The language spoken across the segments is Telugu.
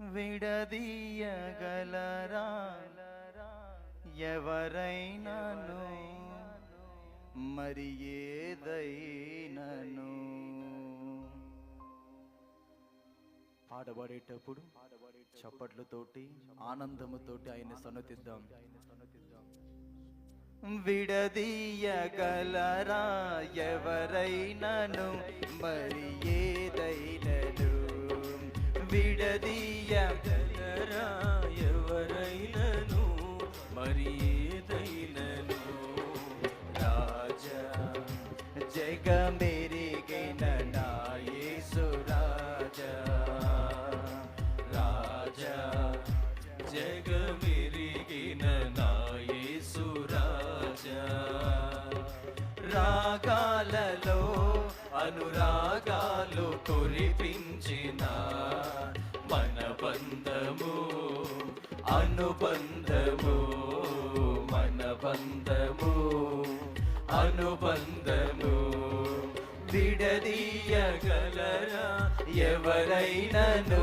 విడదీయగలరా? ఎవరైనాను మరి ఏదైనను పాడబడేటప్పుడు చప్పట్లతోటి ఆనందముతోటి ఆయన సన్నతిద్దాం. విడదీయగలరా? ఎవరైనను మరి ఏదైనను విడదీయగలరా జగమెరిగిన నా రాజా రాజా జగమెరిగిన నా రాగాలలో అనురాగాలు కురిపించిన మనబంధము అనుబంధము మనబంధము అనుబంధము విడదీయగలరా ఎవరైనను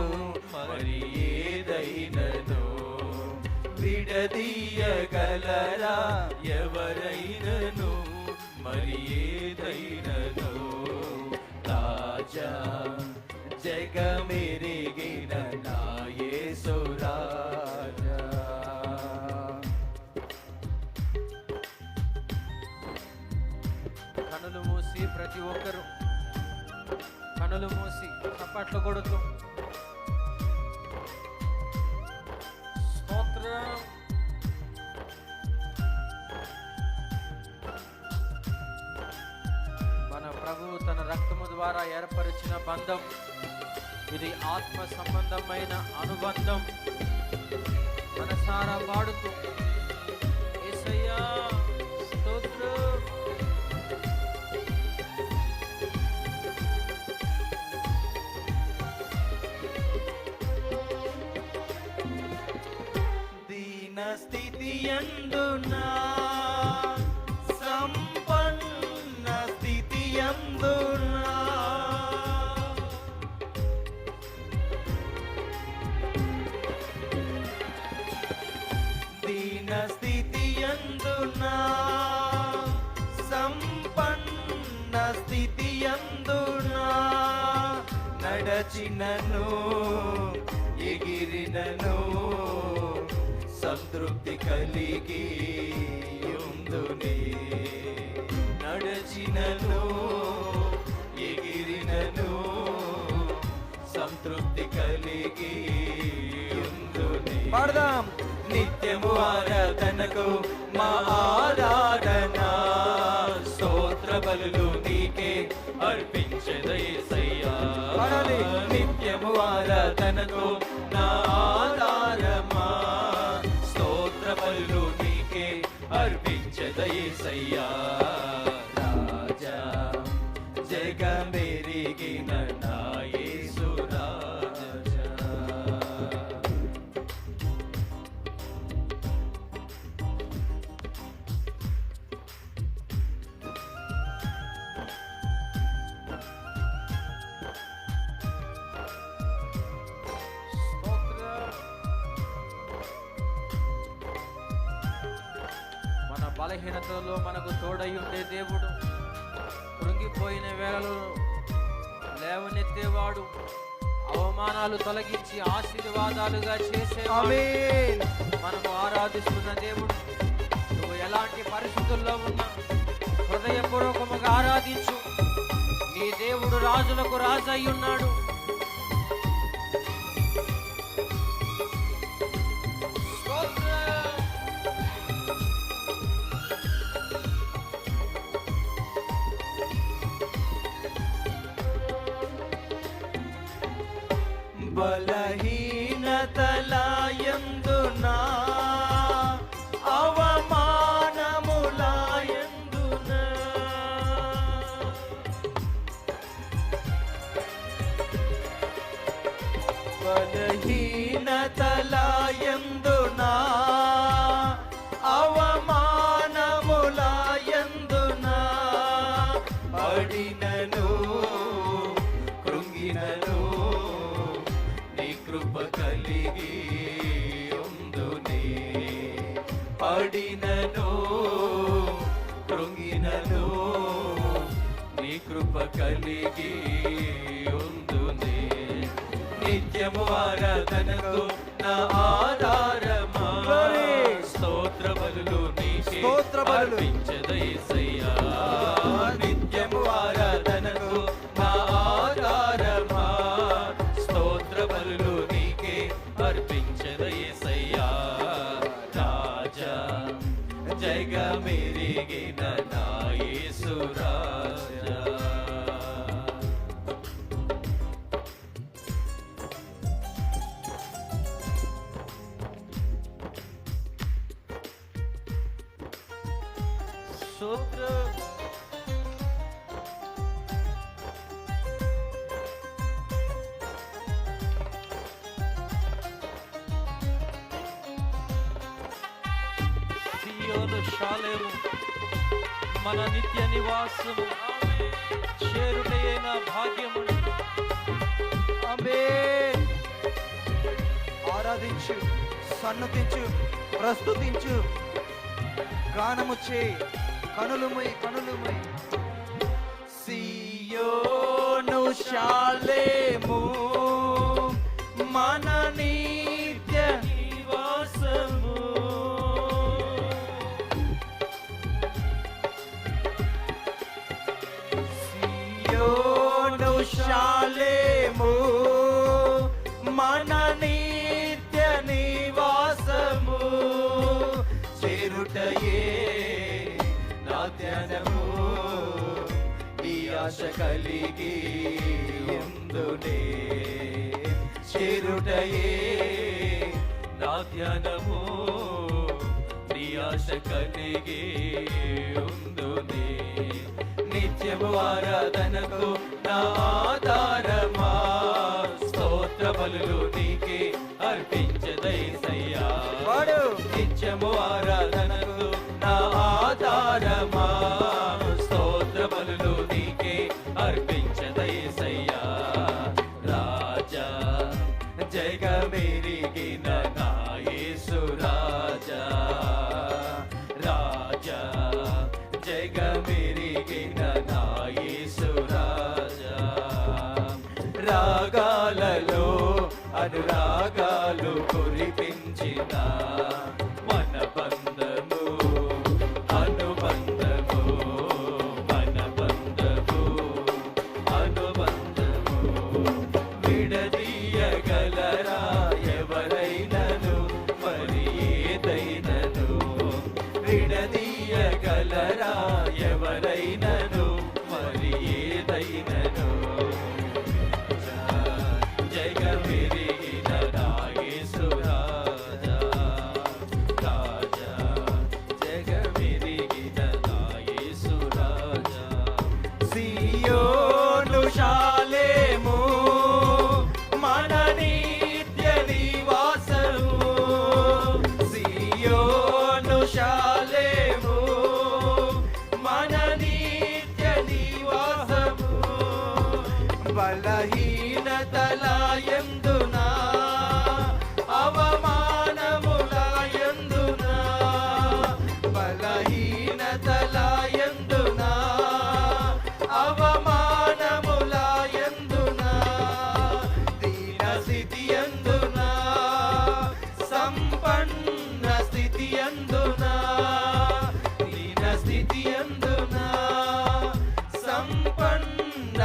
మరి ఏదైనను విడదీయగలరా? ఎవరైనను మరి ఏదైనను రాజా జగమెరిగిన నాయే యేసు కనులు మూసి ప్రతి ఒక్కరూ కనులు మూసి చప్పట్లు కొడుతూ. స్తోత్రం. మన ప్రభువు తన రక్తము ద్వారా ఏర్పరిచిన బంధం. ఇది ఆత్మ సంబంధమైన అనుబంధం. మనసారా పాడుతూ ఏసయ్యా. స్థితి ఎందునా సంపన్న స్థితి ఎందునా దీన స్థితి ఎందునా సంపన్న స్థితి ఎందునా నడచినను ఎగిరినను సంతృప్తి కలిగి ఉందునే నడచినను ఎగిరినను. సంతృప్తి కలిగి ఉందునే పాడదాం. నిత్యము ఆరాధనకు మా ఆరాధన. స్తోత్ర బలులు నీకే నిత్యము ఆరాధనకు నా ఆధారమా అర్పించదయ్యా రాజా బలహీనతలో మనకు తోడై ఉండే దేవుడు కృంగిపోయిన వేళలో లేవనెత్తేవాడు అవమానాలు తొలగించి ఆశీర్వాదాలుగా ఆమేన్. మనము ఆరాధిస్తున్న దేవుడు నువ్వు ఎలాంటి పరిస్థితుల్లో ఉన్నా హృదయపూర్వకముగా ఆరాధించు. నీ దేవుడు రాజులకు రాజు అయి ఉన్నాడు బలహీనతలాయందునా కలిగి ఉందునే నిత్యము ఆరాధనకు నా ఆధారమా? స్తోత్ర నీకే స్తోత్ర బలులు. సియోను మన నిత్య నివాసము చేరుటైన భాగ్యము. ఆమేన్ ఆరాధించు సన్నతించు ప్రస్తుతించు. గానము చే కనులుమై కనులుమై. సియోను శాలేము మననీ సియోను శాలేము మన నిత్య నివాసము. చేరుటయే నా ధ్యానము ఈ ఆశ కలిగి ఎందునే చేరుటయే నా ధ్యానము నీ ఆశ కలిగి ఉంది నిత్యము ఆరాధనకు నా ఆధారమా? స్తోత్ర బలులు నీకే అర్పించదైసయ్యా నిత్యము ఆరాధనకు నా ఆధారమా? బలహీనతల ఎందునా అవమానముల ఎందునా దీన స్థితి ఎందునా సంపన్న స్థితి దీన సంపన్న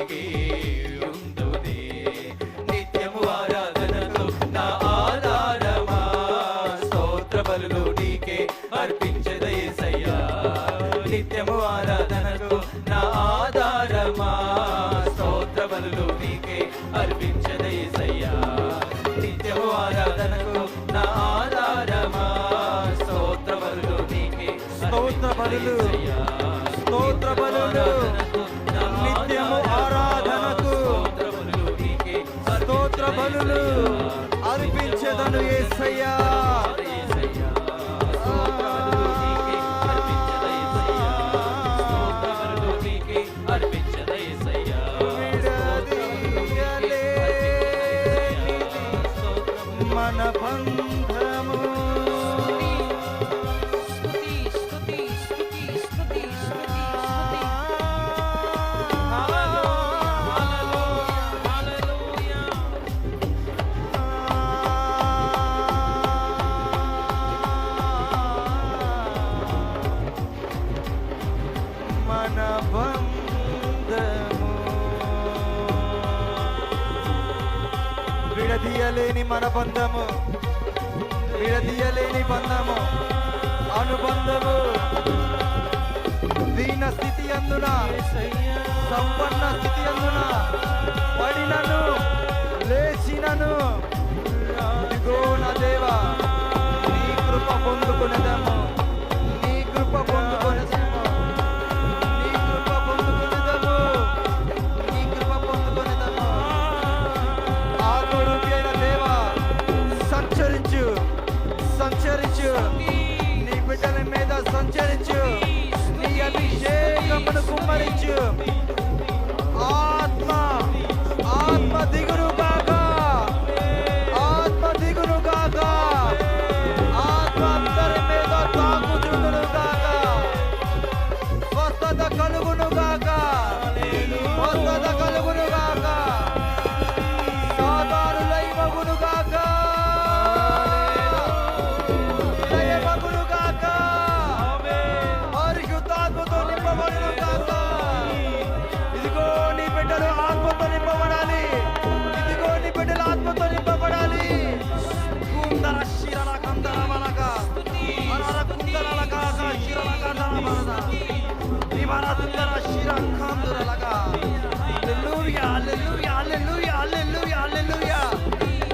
కలిగి ఉందునే నిత్యము ఆరాధనలో నా ఆధారమా? స్తోత్ర బలులు నీకే అర్పించదయ్యా నిత్యము ఆరాధనలో నా ఆధారమా? స్తోత్ర బలులు నీకే అర్పించదయ్యా నిత్యము ఆరాధనకు నా ఆధారమా? స్తోత్ర బలులు నీకే స్తోత్ర బలులు, బంధము విడదీయలేని బంధము అనుబంధము. దీన స్థితి అందున సంపన్న స్థితి అందున పడినను లేచినను. ఇదిగో నా దేవా నీ కృప పొందుకునేదము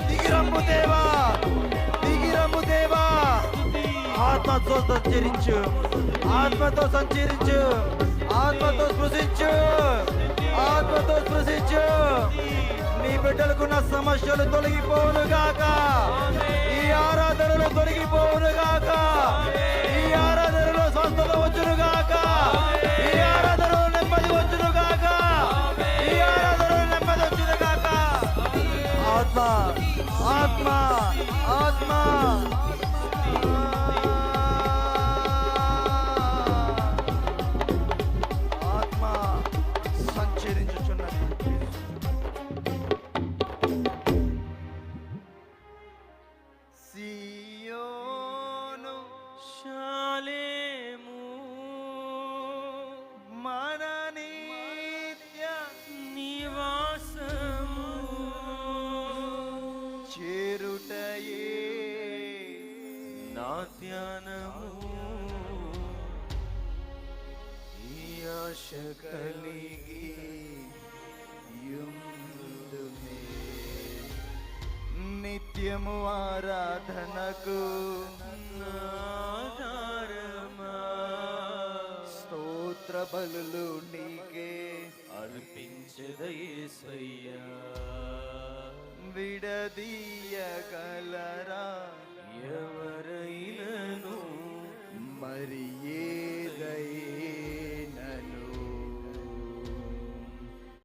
దిగిరమ్ము దేవా దిగిరమ్ము దేవా ఆత్మతో సంచరించు ఆత్మతో సంచరించు ఆత్మతో స్పృశించు ఆత్మతో స్పృశించు. నీ బిడ్డలకున్న సమస్యలు తొలగిపోవును గాక. ఈ ఆరాధనలు తొలగిపోవును గాక. ఈ ఆరాధనలో స్వస్థత వచ్చును గాక. ఆత్మ ఆత్మ ఆత్మ నిత్యము ఆరాధనకు. స్తోత్ర బలులు నీకే. అర్పించదయేసయ్యా విడదీయగలరా. ఎవరైనను మరి ఏ